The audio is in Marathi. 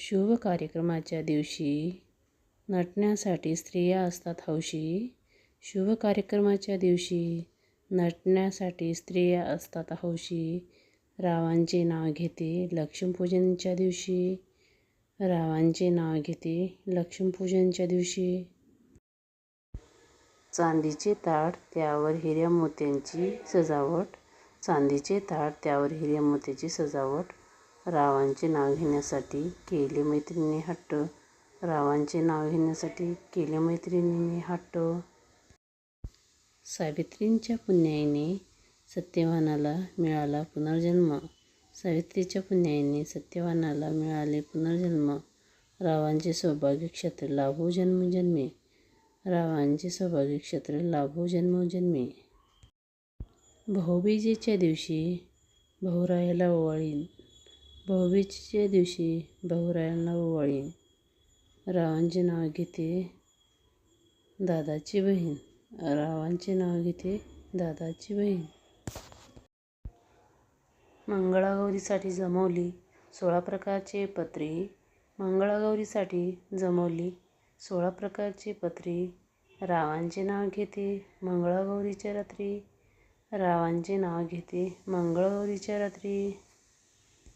शुभ कार्यक्रमाच्या दिवशी नटण्यासाठी स्त्रिया असतात हौशी. शुभ कार्यक्रमाच्या दिवशी नटण्यासाठी स्त्रिया असतात हौशी. रावांचे नाव घेते लक्ष्मीपूजनच्या दिवशी रावांचे नाव घेते लक्ष्मीपूजनच्या दिवशी. चांदीचे ताट त्यावर हिऱ्या मोत्यांची सजावट. चांदीचे ताट त्यावर हिऱ्या मोत्याची सजावट. रावांचे नाव घेण्यासाठी केले मैत्रिणी हट्ट. रावांचे नाव घेण्यासाठी केले मैत्रिणींनी हट्ट. सावित्रींच्या पुण्याईने सत्यवानाला मिळाला पुनर्जन्म. सावित्रीच्या पुण्याईने सत्यवानाला मिळाले पुनर्जन्म. रावांचे सौभाग्य क्षेत्र लाभो जन्मजन्मी रावांचे सौभाग्य क्षेत्र लाभो जन्मजन्मी भाऊबीजेच्या दिवशी भाऊरायाला ओवाळीन. भाऊबीजेच्या दिवशी भाऊरायांना ओवाळीन. रावांचे नाव घेते दादाची बहीण. रावांचे नाव घेते दादाची बहीण. मंगळागौरीसाठी जमवली सोळा प्रकारचे पत्री. मंगळागौरीसाठी जमवली सोळा प्रकारची पत्री. रावांचे नाव घेते मंगळागौरीच्या रात्री. रावांचे नाव घेते मंगळागौरीच्या रात्री.